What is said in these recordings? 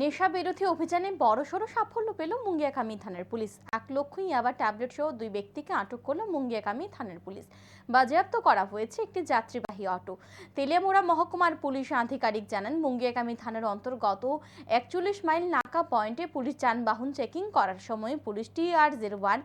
নেশা বিরোধী অভিযানে বড়সড় সাফল্য পেল মুঙ্গিয়াকামি থানার পুলিশ। এক লক্ষ ইয়াবা ট্যাবলেট সহ দুই ব্যক্তিকে আটক করল মুঙ্গিয়াকামি থানার পুলিশ। বাজেয়াপ্ত করা হয়েছে একটি যাত্রীবাহী অটো। তেলিয়ামোড়া মহকুমার পুলিশ আধিকারিক জানান, মুঙ্গিয়াকামি থানার অন্তর্গত একচল্লিশ মাইল নাকা পয়েন্টে পুলিশ যানবাহন চেকিং করার সময় police TR zero one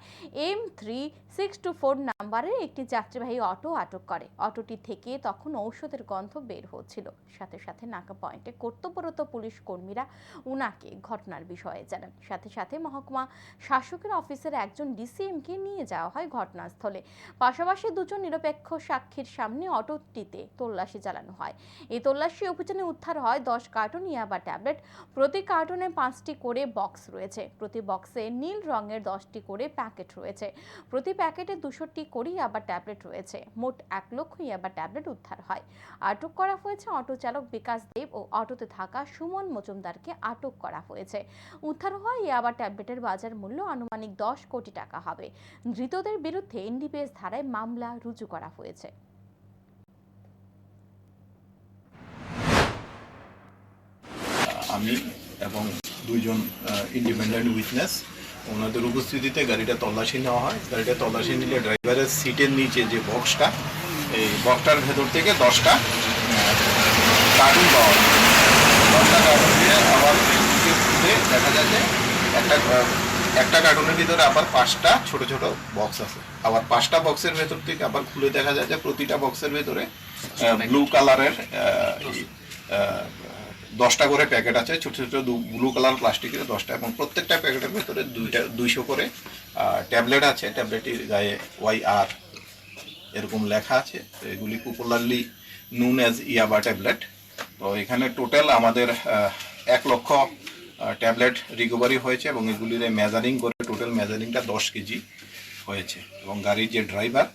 M three six two four নাম্বারের একটি যাত্রীবাহী অটো আটক করে। অটোটি থেকে তখন ঔষধের গন্ধ বের হচ্ছিল। সাথে সাথে নাকা পয়েন্টে কর্তব্যরত পুলিশ কর্মীরা উনাকে ঘটনার বিষয়ে জানান। সাথে সাথে মহকুমা শাসকের অফিসের একজন ডিসিএমকে নিয়ে যাওয়া হয় ঘটনাস্থলে। পাশাপাশি দুজন নিরপেক্ষ সাক্ষীর সামনে অটোটিতে তল্লাশি চালানো হয়। এই তল্লাশি অভিযানে উদ্ধার হয় দশ কার্টুন ইয়াবা ট্যাবলেট, প্রতি কার্টুনে পাঁচটি করে বক্স রয়েছে। প্রতি বক্সে নীল রঙের দশটি করে প্যাকেট রয়েছে। প্রতি প্যাকেটে দুশোটি করে ইয়াবা ট্যাবলেট রয়েছে। মোট এক লক্ষ ইয়াবা ট্যাবলেট উদ্ধার হয়। আটক করা হয়েছে অটো চালক বিকাশ দেব ও অটোতে থাকা সুমন মজুমদারকে আটক করা হয়েছে। উদ্ধার হয় ইয়াবা ট্যাবলেটের বাজার মূল্য আনুমানিক দশ কোটি টাকা হবে। ধৃতদের বিরুদ্ধে এনডিপিএস ধারায় মামলা রুজু করা হয়েছে। আমি এবং দুইজন ইন্ডিপেন্ডেন্ট উইটনেস ওনাদের উপস্থিতিতে গাড়িটা তল্লাশি নেওয়া হয়। গাড়িটা তল্লাশি নিলে ড্রাইভারের সিটের নিচে যে বক্সটা এই বক্সটার ভেতর থেকে দশটা কার্টুন পাওয়া দশটা কার্টুন দিয়ে আবার এদিকে খুলে দেখা যায় যে একটা একটা কার্টুনের ভিতরে আবার পাঁচটা ছোট ছোট বক্স আছে। আবার পাঁচটা বক্সের ভেতর থেকে আবার খুলে দেখা যায় যে প্রতিটা বক্সের ভেতরে ব্লু কালারের দশটা করে প্যাকেট আছে ছোট ছোট ব্লু কালার প্লাস্টিকের দশটা এবং প্রত্যেকটা প্যাকেটের ভেতরে দুইটা দুইশো করে ট্যাবলেট আছে। ট্যাবলেটের গায়ে ওয়াই আর এরকম লেখা আছে। এগুলি পপুলারলি নুন অ্যাজ ইয়াবা ট্যাবলেট তো এখানে টোটাল আমাদের এক লক্ষ ট্যাবলেট রিকভারি হয়েছে এবং এগুলির মেজারিং করে টোটাল মেজারিংটা দশ কেজি হয়েছে। এবং গাড়ির যে ড্রাইভার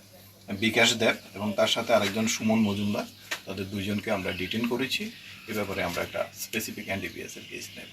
বিকাশ দেব এবং তার সাথে আরেকজন সুমন মজুমদার, তাদের দুজনকে আমরা ডিটেন করেছি। এ ব্যাপারে আমরা একটা স্পেসিফিক অ্যান্টিবিএসের কেস নেব।